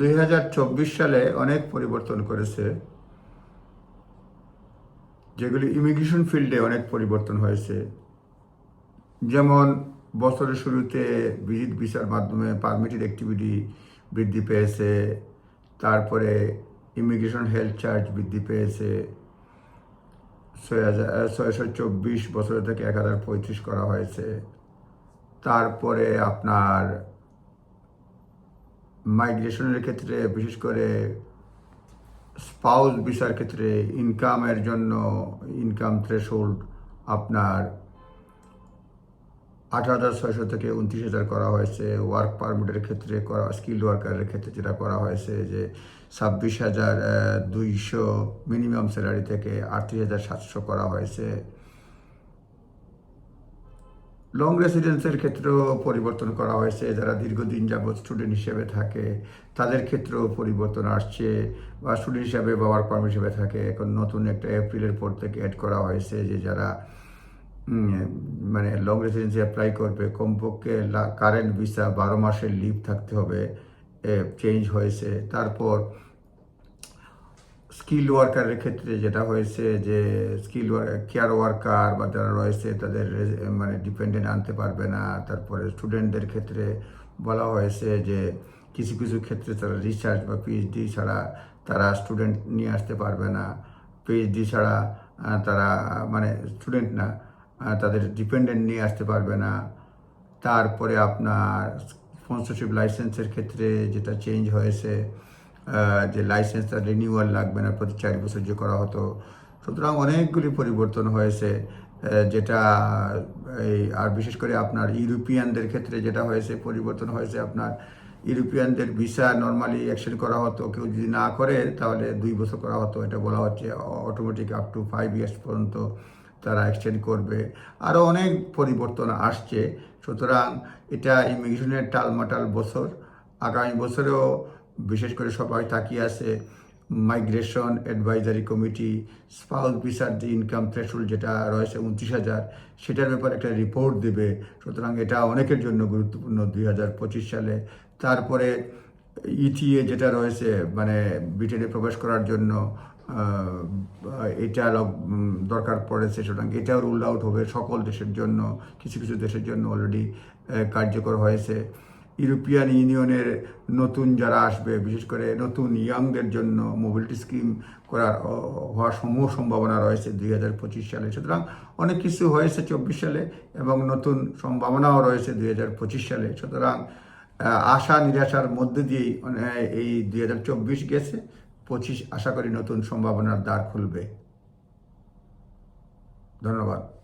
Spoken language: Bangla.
দুই হাজার চব্বিশ সালে অনেক পরিবর্তন করেছে, যেগুলি ইমিগ্রেশন ফিল্ডে অনেক পরিবর্তন হয়েছে। যেমন, বছরের শুরুতে ভিজিট ভিসার মাধ্যমে পারমিটেড অ্যাক্টিভিটি বৃদ্ধি পেয়েছে, তারপরে ইমিগ্রেশন হেলথ চার্জ বৃদ্ধি পেয়েছে। ছয় হাজার ছয়শো চব্বিশ বছর থেকে এক হাজার পঁয়ত্রিশ করা হয়েছে। তারপরে আপনার মাইগ্রেশনের ক্ষেত্রে, বিশেষ করে স্পাউস ভিসার ক্ষেত্রে ইনকামের জন্য ইনকাম থ্রেশহোল্ড আপনার আঠারো হাজার ছয়শো থেকে উনত্রিশ হাজার করা হয়েছে। ওয়ার্ক পারমিটের ক্ষেত্রে করা স্কিল্ড ওয়ার্কারের ক্ষেত্রে যেটা করা হয়েছে যে ছাব্বিশ হাজার দুইশো মিনিমাম স্যালারি থেকে আটত্রিশ হাজার সাতশো করা হয়েছে। লং রেসিডেন্সের ক্ষেত্রেও পরিবর্তন করা হয়েছে। যারা দীর্ঘদিন যাবৎ স্টুডেন্ট হিসেবে থাকে, তাদের ক্ষেত্রেও পরিবর্তন আসছে বা স্টুডেন্ট হিসাবে বা ওয়ার্ক পারমিট হিসেবে থাকে। এখন নতুন একটা এপ্রিলের পর থেকে অ্যাড করা হয়েছে যে যারা মানে লং রেসিডেন্সি অ্যাপ্লাই করবে, কমপক্ষে কারেন্ট ভিসা বারো মাসের লিভ থাকতে হবে চেঞ্জ হয়েছে। তারপর স্কিল ওয়ার্কারের ক্ষেত্রে যেটা হয়েছে যে স্কিল কেয়ার ওয়ার্কার বা যারা রয়েছে তাদের মানে ডিপেন্ডেন্ট আনতে পারবে না। তারপরে স্টুডেন্টদের ক্ষেত্রে বলা হয়েছে যে, কিছু কিছু ক্ষেত্রে তারা রিসার্চ বা পিএইচডি ছাড়া তারা স্টুডেন্ট নিয়ে আসতে পারবে না। পিএইচডি ছাড়া তারা মানে স্টুডেন্ট না তাদের ডিপেন্ডেন্ট নিয়ে আসতে পারবে না। তারপরে আপনার স্পন্সরশিপ লাইসেন্সের ক্ষেত্রে যেটা চেঞ্জ হয়েছে যে লাইসেন্সটা রিনিউয়াল লাগবে না, প্রতি চার বছর যে করা হতো। সুতরাং অনেকগুলি পরিবর্তন হয়েছে যেটা, এই, আর বিশেষ করে আপনার ইউরোপিয়ানদের ক্ষেত্রে যেটা হয়েছে, পরিবর্তন হয়েছে আপনার ইউরোপিয়ানদের ভিসা নর্মালি এক্সটেন্ড করা হতো। কেউ যদি না করে, তাহলে দুই বছর করা হতো। এটা বলা হচ্ছে automatic up to five years পর্যন্ত তারা এক্সটেন্ড করবে। আরও অনেক পরিবর্তন আসছে। সুতরাং এটা ইমিগ্রেশনের টালমাটাল বছর। আগামী বছরেও বিশেষ করে সবাই তাকিয়ে আছে মাইগ্রেশন অ্যাডভাইজারি কমিটি স্পাউস ভিসার যে ইনকাম থ্রেশহোল্ড যেটা রয়েছে উনত্রিশ হাজার, সেটার ব্যাপারে একটা রিপোর্ট দেবে। সুতরাং এটা অনেকের জন্য গুরুত্বপূর্ণ দুই হাজার পঁচিশ সালে। তারপরে ইটিএ যেটা রয়েছে মানে ব্রিটেনে প্রবেশ করার জন্য এটা দরকার পড়েছে। সুতরাং এটাও রুল আউট হবে সকল দেশের জন্য, কিছু কিছু দেশের জন্য অলরেডি কার্যকর হয়েছে। ইউরোপিয়ান ইউনিয়নের নতুন যারা আসবে বিশেষ করে নতুন ইয়াংদের জন্য মোবিলিটি স্কিম করার হওয়ার সমূহ সম্ভাবনা রয়েছে দুই হাজার পঁচিশ সালে। সুতরাং অনেক কিছু হয়েছে চব্বিশ সালে এবং নতুন সম্ভাবনাও রয়েছে দুই হাজার পঁচিশ সালে। সুতরাং আশা নিরাশার মধ্যে দিয়েই মানে, এই দুই হাজার চব্বিশ গেছে। পঁচিশ আশা করি নতুন সম্ভাবনার দ্বার খুলবে। ধন্যবাদ।